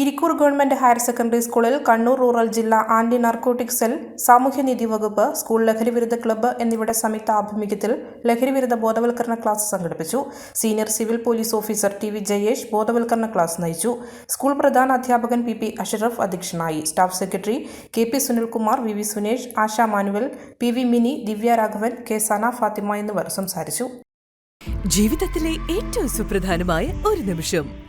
Irikkur government higher secondary സ്കൂളിൽ Kannur rural ജില്ലാ anti narcotic cell സാമൂഹ്യനീതി വകുപ്പ് സ്കൂൾ ലഹരിവിരുദ്ധ ക്ലബ്ബ് എന്നിവയുടെ സംയുക്ത ആഭിമുഖ്യത്തിൽ ലഹരിവിരുദ്ധ ബോധവൽക്കരണ ക്ലാസ് സംഘടിപ്പിച്ചു. Senior civil police officer T V Jayesh ബോധവൽക്കരണ ക്ലാസ് നയിച്ചു. സ്കൂൾ പ്രധാന അധ്യാപകൻ പി പി അഷറഫ് അധ്യക്ഷനായി. Staff secretary K P Sunilkumar V V Sunesh Asha Manuel P V Mini Divya Raghavan K Sana Fathima എന്നിവർ സംസാരിച്ചു. ജീവിതത്തിലെ ഏറ്റവും സുപ്രധാനമായ ഒരു നിമിഷം.